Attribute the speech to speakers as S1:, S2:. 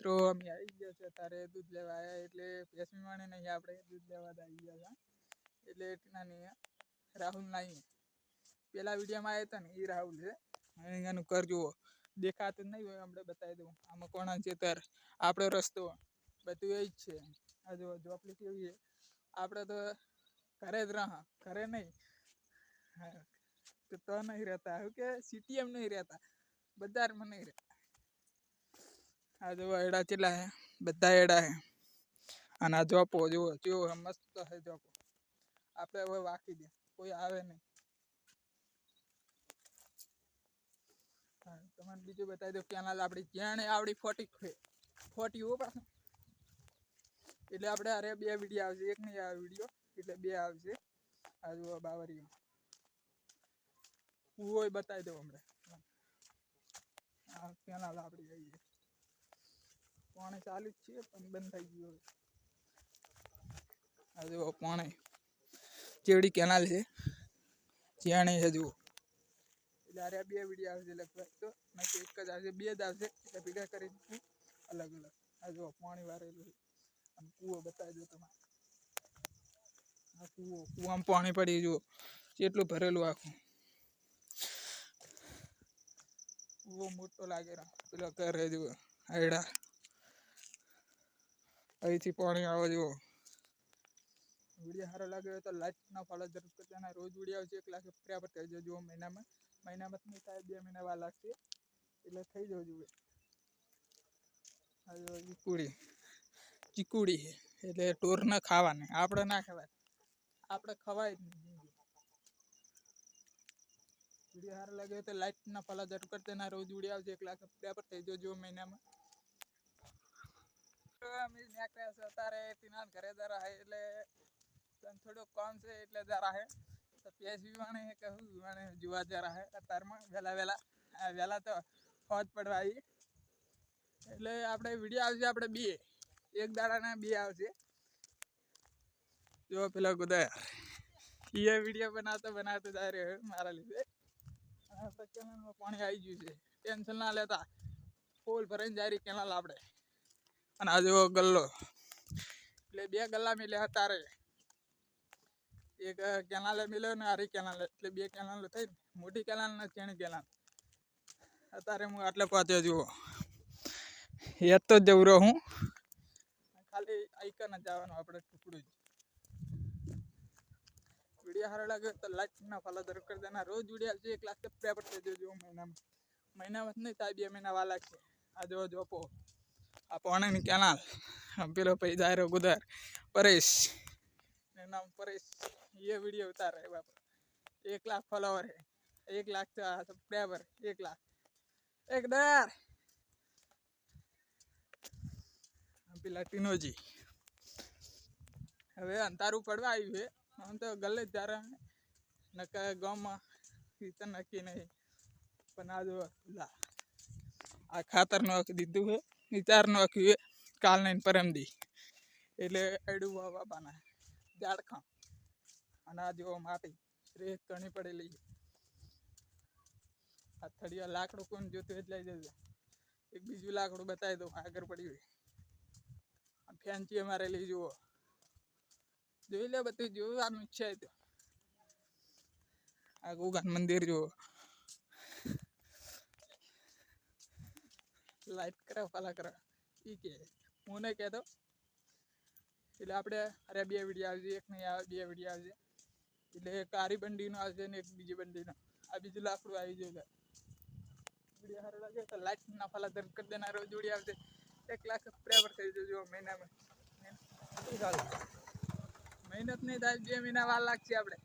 S1: મિત્રો, અમે આવી ગયા છે તારે દૂધ લેવા આવ્યા એટલે પેસમી માણે નહીં આપણે દૂધ લેવા આવી ગયા હતા. એટલે નાની રાહુલ નહીં પેલા વિડીયોમાં આવ્યા હતા ને એ રાહુલ છે. એનું કર જુઓ. દેખાતું નહીં હોય આપણે બતાવી દઉં. આમાં કોણા છે તાર આપણો રસ્તો. બધું એ જ છે. આ જો જોપલી કેવી છે. આપણે તો ઘરે જ રહા. ઘરે નહીં. તો નહીં રહેતા. શું કે? સિટી એમ નહીં રહેતા. બજારમાં નહીં રહેતા. આ જો એડા ચેલા હે બધા એડા હે અને આ જોપો જુઓ જુઓ મસ્ત હે જોપો આપણે હવે વાકી દે કોઈ આવે નહીં હા તમને બીજું બતાવી દો કેનાલ આપણી જ્યાં આવડી ફોટી છે ફોટી હો પાછું એટલે આપણે અરે બે વીડિયો આવશે એક નહીં આવે વીડિયો એટલે બે આવશે આ જુઓ બાવરીઓ હું હોય બતાવી દઉં હમણાં આ કેનાલ આપણી જઈએ પાણી ચાલુ જ છે, પણ બંધ થઈ ગયું હવે. આ જુઓ પાણી. ચેવડી કેનાલ છે. જ્યાં છે, જુઓ. એટલે આ બે વીડિયો આવશે લગભગ તો. નથી એક જ આવશે, બે જ આવશે. એટલે ભેગા કરી અલગ અલગ. આ જુઓ, પાણી વારેલું છે. કૂવો બતાવી દો તમારે. આ કૂવો, કૂવામાં પાણી પડી જુઓ. કેટલું ભરેલું આખું. કૂવો મોટો લાગે પેલો કરે જુઓ. આયડા. અહીંથી પાણી આવે જુઓ. વીડિયો સારો લાગ્યો હોય તો લાઇકના ફોલો જરૂર કરજો અને રોજ વીડિયો આવશે એક લાખ સબસ્ક્રાઈબર થઈ જજો મહિનામાં. મહિનામાં નહીં થાય, બે મહિના વાર લાગશે. એટલે થઈ જવું જોઈએ. ચીકુડી. ચીકુડી એટલે ટોર ના ખાવાની. આપણે ના ખવાય. આપણે ખવાય જ નહીં વીડિયો સારો લાગ્યો તો લાઇકના ફોલો જરૂર કરજો અને રોજ વીડિયો આવશે એક લાખ સબસ્ક્રાઈબર થઈ જજો મહિનામાં. એટલે તને આપણે વીડિયો આવશે, આપણે બે. એક દાડાના બે આવશે. જો પેલા ગુદાયા એ વીડિયો બનાવતો બનાવતો જાય રહ્યો મારા લીધે. કેનાલમાં પાણી આવી ગયું છે. ટેન્શન ના લેતા. ફૂલ ભરાઈને જાય કેનાલ આપણે. અને આ જેવો ગલ્લો. એટલે બે ગલ્લા મિલ્યા તારે. એક કેનાલે મિલ્યો ને આરી કેનાલે. એટલે બે કેનાલ થઈ મોટી કેનાલ ને ચેણી કેનાલ. અત્યારે હું આટલે પહોંચ્યો જુઓ. એ તો જવું હું. ખાલી આઈકન જ જવાનું આપણે ટુકડું જ. વીડિયો સારો લાગ્યો તો લાઈક ના ફોલો જરૂર કરી દેના રોજ વીડિયો આવશે, એક લાખ સબસ્ક્રાઈબર થઈ જજો મહિનામાં. મહિનામાં જ નહીં થાય બે મહિના વાર લાગશે. આ જો જોપો આ પાણીની કેનાલ પેલો પછી જાયરો ગુદર. પરેશ. એનું નામ પરેશ. એ વીડિયો ઉતારે બાપા. એક લાખ ફોલોવર હે. એક લાખ સબસ્ક્રાઈબર એક લાખ. એક દર પેલા ટીનોજી. હવે અંધારું પડવા આવ્યું છે. આમ તો ગલે જ ત્યારે. નકા ગામમાં રીતે નક્કી નહીં. પણ આ લા. આ ખાતર નાખી દીધું છે. વિચાર નાખ્યું છે કાલ નહીં પરમદી એટલે એડું બાબાના ઝાડખા અને આ જો માટી. રેત ઘણી પડેલી છે. આ થડિયા લાકડું કોણ જોતું એટલે જજો. એક બીજું લાકડું બતાવી દઉં, આગળ પડ્યું આ ફેન્સી અમારે લઈ જુઓ. જોઈ લે બધું, જોવાનું છે તો. આ ગુગાન મંદિર, જુઓ. લાઈટ કરે ફોલો કરો ઈ કે, હું નહીં કહેતો. એટલે આપણે, અરે બે વીડિયો આવશે, એક નહીં આવે, બે વીડિયો આવશે. એટલે એક આરી બંડીનો આવશે ને એક બીજી બંડીનો. આ બીજું લાકડું આવી જાય વીડિયો સારો લાગે તો લાઈટ ના ફાલા દર્દ કરી દેના, રોજ જોડી આવશે. એક લાખ સબસ્ક્રાઈબર થઈ જજો મહિનામાં. મહેનત નહીં થાય, બે મહિના વાર લાગશે આપણે.